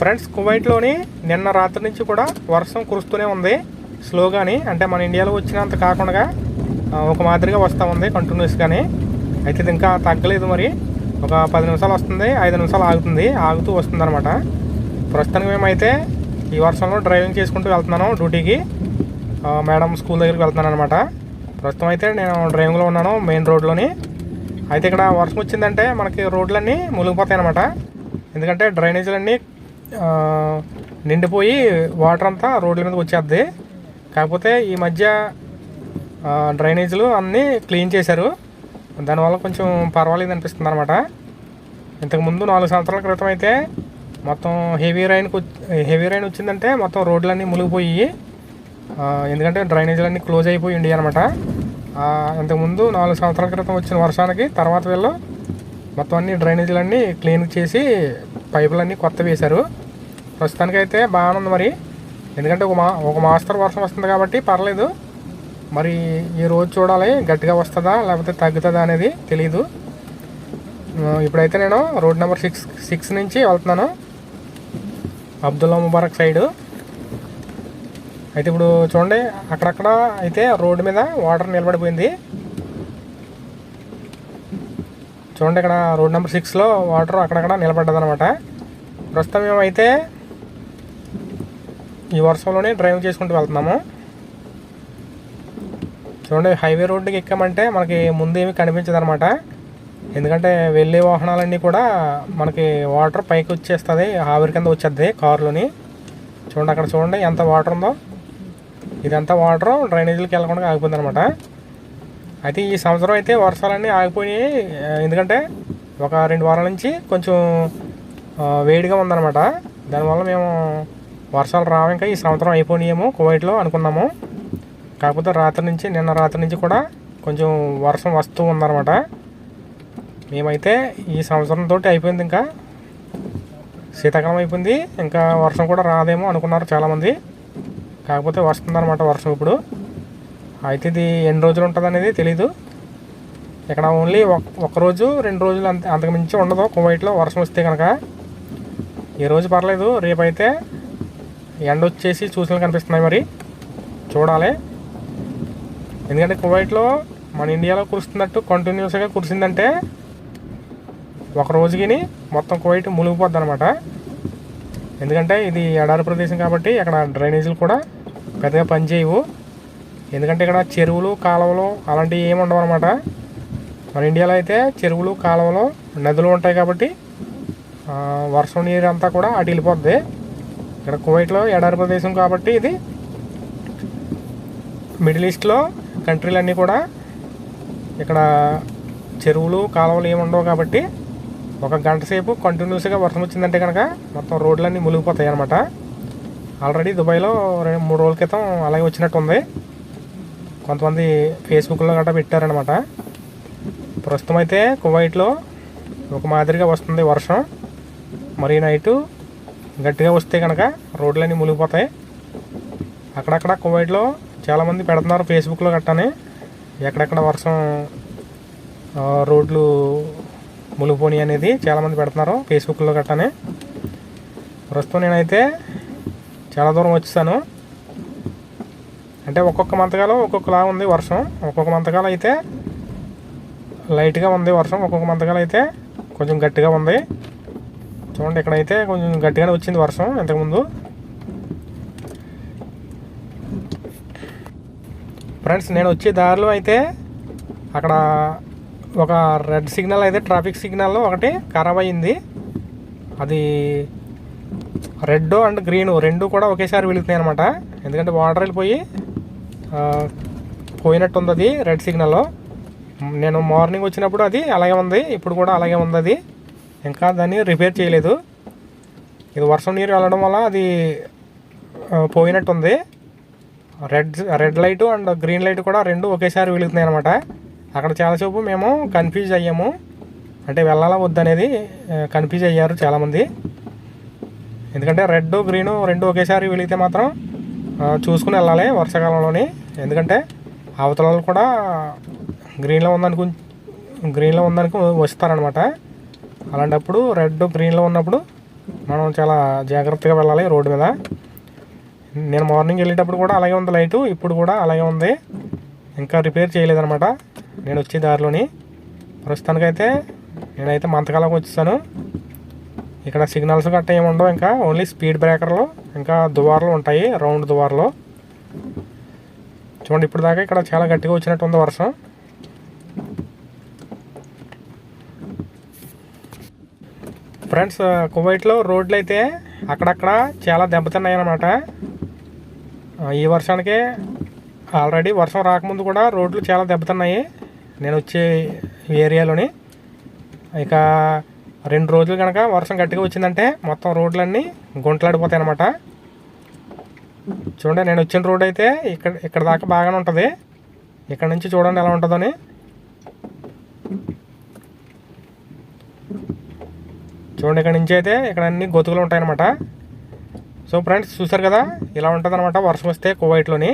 Friends కువైట్లోని నిన్న రాత్రి నుంచి కూడా వర్షం కురుస్తూనే ఉంది. స్లోగాని అంటే మన ఇండియాలో వచ్చినంత కాకుండా ఒక మాదిరిగా వస్తూ ఉంది కంటిన్యూస్గానే. అయితే ఇది ఇంకా తగ్గలేదు మరి. ఒక పది నిమిషాలు వస్తుంది ఐదు నిమిషాలు ఆగుతుంది ఆగుతూ వస్తుంది అనమాట ప్రస్తుతానికి మేమైతే ఈ వర్షంలో డ్రైవింగ్ చేసుకుంటూ వెళ్తున్నాను డ్యూటీకి. మేడం స్కూల్ దగ్గరికి వెళ్తున్నాను అనమాట ప్రస్తుతం అయితే నేను డ్రైవింగ్లో ఉన్నాను మెయిన్ రోడ్లోని. అయితే ఇక్కడ వర్షం వచ్చిందంటే మనకి రోడ్లన్నీ మునిగిపోతాయి అనమాట ఎందుకంటే డ్రైనేజీలన్నీ నిండిపోయి వాటర్ అంతా రోడ్ల మీదకి వచ్చేద్ది. కాకపోతే ఈ మధ్య డ్రైనేజీలు అన్నీ క్లీన్ చేశారు. దానివల్ల కొంచెం పర్వాలేదు అనిపిస్తుంది అనమాట ఇంతకుముందు నాలుగు సంవత్సరాల క్రితం అయితే మొత్తం హెవీ రైన్ హెవీ రైన్ వచ్చిందంటే మొత్తం రోడ్లన్నీ మునిగిపోయి ఎందుకంటే డ్రైనేజీలన్నీ క్లోజ్ అయిపోయి ఉండి అనమాట ఇంతకుముందు నాలుగు సంవత్సరాల క్రితం వచ్చిన వర్షానికి తర్వాత వీళ్ళు మొత్తం అన్ని డ్రైనేజీలన్నీ క్లీన్ చేసి పైపులన్నీ కొత్త వేశారు. ప్రస్తుతానికైతే బాగానే ఉంది మరి. ఎందుకంటే ఒక మా ఒక మాస్టర్ వర్షం వస్తుంది కాబట్టి పర్లేదు. మరి ఈ రోజు చూడాలి గట్టిగా వస్తుందా లేకపోతే తగ్గుతుందా అనేది తెలియదు ఇప్పుడైతే నేను రోడ్ నెంబర్ సిక్స్ సిక్స్ నుంచి వెళ్తున్నాను. Abdullah Mubarak side. అయితే ఇప్పుడు చూడండి అక్కడక్కడ అయితే రోడ్డు మీద వాటర్ నిలబడిపోయింది. చూడండి ఇక్కడ రోడ్ నెంబర్ సిక్స్లో వాటర్ అక్కడక్కడ నిలబడ్డది అనమాట ప్రస్తుతం మేమైతే ఈ వర్షంలోనే డ్రైవ్ చేసుకుంటూ వెళ్తున్నాము. చూడండి హైవే రోడ్డుకి ఎక్కామంటే మనకి ముందు ఏమీ కనిపించదు అనమాట ఎందుకంటే వెళ్ళే వాహనాలన్నీ కూడా మనకి వాటర్ పైకి వచ్చేస్తుంది ఆవిరి కింద వచ్చేది కారులోని. చూడండి అక్కడ చూడండి ఎంత వాటర్ ఉందో. ఇదంతా వాటర్ డ్రైనేజీలకి వెళ్ళకుండా ఆగిపోయింది అనమాట అయితే ఈ సంవత్సరం అయితే వర్షాలన్నీ ఆగిపోయినాయి. ఎందుకంటే ఒక రెండు వారాల నుంచి కొంచెం వేడిగా ఉందన్నమాట. దానివల్ల మేము వర్షాలు రావు ఇంకా ఈ సంవత్సరం అయిపోయినాయేమో కువైట్లో అనుకున్నాము. కాకపోతే రాత్రి నుంచి నిన్న రాత్రి నుంచి కూడా కొంచెం వర్షం వస్తూ ఉందన్నమాట. మేమైతే ఈ సంవత్సరంతో అయిపోయింది ఇంకా. శీతాకాలం అయిపోయింది ఇంకా వర్షం కూడా రాదేమో అనుకున్నారు చాలామంది. కాకపోతే వస్తుందన్నమాట వర్షం ఇప్పుడు. అయితే ఇది ఎన్ని రోజులు ఉంటుంది అనేది తెలీదు. ఇక్కడ ఓన్లీ ఒక రోజు రెండు రోజులు అంత అంతకుమించి ఉండదు. కువైట్లో వర్షం వస్తే కనుక ఈ రోజు పర్లేదు. రేపైతే ఎండ వచ్చేసి సూచనలు కనిపిస్తున్నాయి మరి. చూడాలి. ఎందుకంటే కువైట్లో మన ఇండియాలో కురుస్తున్నట్టు కంటిన్యూస్గా కురిసిందంటే ఒక రోజుకి మొత్తం కువైట్ మునిగిపోద్ది అనమాట ఎందుకంటే ఇది ఎడారి ప్రదేశం కాబట్టి అక్కడ డ్రైనేజీలు కూడా పెద్దగా పనిచేయవు. ఎందుకంటే ఇక్కడ చెరువులు కాలువలు అలాంటివి ఏమి ఉండవు అనమాట మన ఇండియాలో అయితే చెరువులు కాలువలు నదులు ఉంటాయి కాబట్టి వర్షం నీరు అంతా కూడా అటు వెళ్ళిపోద్ది. ఇక్కడ కువైట్లో ఎడారి ప్రదేశం కాబట్టి ఇది మిడిల్ ఈస్ట్లో కంట్రీలన్నీ కూడా ఇక్కడ చెరువులు కాలువలు ఏమి ఉండవు కాబట్టి ఒక గంట సేపు కంటిన్యూస్గా వర్షం వచ్చిందంటే కనుక మొత్తం రోడ్లన్నీ మునిగిపోతాయి అనమాట ఆల్రెడీ దుబాయ్లో రెండు మూడు రోజుల క్రితం అలాగే వచ్చినట్టు ఉంది కొంతమంది ఫేస్బుక్లో గట్రా పెట్టారనమాట ప్రస్తుతం అయితే కువైట్లో ఒక మాదిరిగా వస్తుంది వర్షం. మరి నైటు గట్టిగా వస్తే కనుక రోడ్లన్నీ మునిగిపోతాయి. అక్కడక్కడ కువైట్లో చాలామంది పెడుతున్నారు ఫేస్బుక్లో గట్టానే ఎక్కడెక్కడ వర్షం రోడ్లు మునిగిపోని అనేది చాలామంది పెడుతున్నారు ఫేస్బుక్లో గట్టానే ప్రస్తుతం నేనైతే చాలా దూరం వచ్చేసాను. అంటే ఒక్కొక్క మంతకాలం ఒక్కొక్కలా ఉంది వర్షం. ఒక్కొక్క మంతకాలం అయితే లైట్గా ఉంది వర్షం. ఒక్కొక్క మంతకాలం అయితే కొంచెం గట్టిగా ఉంది. చూడండి ఇక్కడైతే కొంచెం గట్టిగానే వచ్చింది వర్షం ఇంతకుముందు. ఫ్రెండ్స్ నేను వచ్చే దారిలో అయితే అక్కడ ఒక రెడ్ సిగ్నల్ అయితే ట్రాఫిక్ సిగ్నల్ ఒకటి ఖరాబ్ అయింది అది రెడ్ అండ్ గ్రీన్ రెండు కూడా ఒకేసారి వెళుతున్నాయి అనమాట ఎందుకంటే వాటర్ వెళ్ళిపోయి పోయినట్టు ఉంది అది రెడ్ సిగ్నల్లో. నేను మార్నింగ్ వచ్చినప్పుడు అది అలాగే ఉంది ఇప్పుడు కూడా అలాగే ఉంది అది ఇంకా దాన్ని రిపేర్ చేయలేదు. ఇది వర్షం నీరు వెళ్ళడం వల్ల అది పోయినట్టుంది. Red red light and green light కూడా రెండు ఒకేసారి వెలుగుతున్నాయి అనమాట అక్కడ చాలాసేపు మేము కన్ఫ్యూజ్ అయ్యాము. అంటే వెళ్ళాలా వద్దనేది కన్ఫ్యూజ్ అయ్యారు చాలామంది. ఎందుకంటే రెడ్ గ్రీను రెండు ఒకేసారి వెలిగితే మాత్రం చూసుకుని వెళ్ళాలి వర్షాకాలంలోని. ఎందుకంటే అవతల వాళ్ళు కూడా గ్రీన్లో ఉందనుకు గ్రీన్లో ఉందనుకు వస్తారనమాట అలాంటప్పుడు రెడ్ గ్రీన్లో ఉన్నప్పుడు మనం చాలా జాగ్రత్తగా వెళ్ళాలి రోడ్డు మీద. నేను మార్నింగ్ వెళ్ళేటప్పుడు కూడా అలాగే ఉంది లైటు ఇప్పుడు కూడా అలాగే ఉంది. ఇంకా రిపేర్ చేయలేదనమాట నేను వచ్చే దారిలోని. ప్రస్తుతానికైతే నేనైతే మంతకాలకు వచ్చేసాను. ఇక్కడ సిగ్నల్స్ గట్ట ఏమి ఉండవు ఇంకా ఓన్లీ స్పీడ్ బ్రేకర్లు ఇంకా దువార్లు ఉంటాయి రౌండ్ దువార్లు. చూడండి ఇప్పుడు దాకా ఇక్కడ చాలా గట్టిగా వచ్చినట్టు ఉంది వర్షం ఫ్రెండ్స్ కువైట్లో రోడ్లు అయితే అక్కడక్కడ చాలా దెబ్బతిన్నాయి అన్నమాట ఈ వర్షానికి ఆల్రెడీ వర్షం రాకముందు కూడా రోడ్లు చాలా దెబ్బతిన్నాయి. నేను వచ్చే ఏరియాలోని. ఇక రెండు రోజులు కనుక వర్షం గట్టిగా వచ్చిందంటే మొత్తం రోడ్లన్నీ గుంటలాడిపోతాయి అనమాట చూడండి నేను వచ్చిన రోడ్ అయితే ఇక్కడ ఇక్కడ దాకా బాగానే ఉంటుంది. ఇక్కడ నుంచి చూడండి ఎలా ఉంటుందని. చూడండి ఇక్కడ నుంచి అయితే ఇక్కడ అన్ని గొతుకులు ఉంటాయన్నమాట. సో ఫ్రెండ్స్ చూసారు కదా? ఇలా ఉంటుంది అనమాట వర్షం వస్తే కువైట్లోని.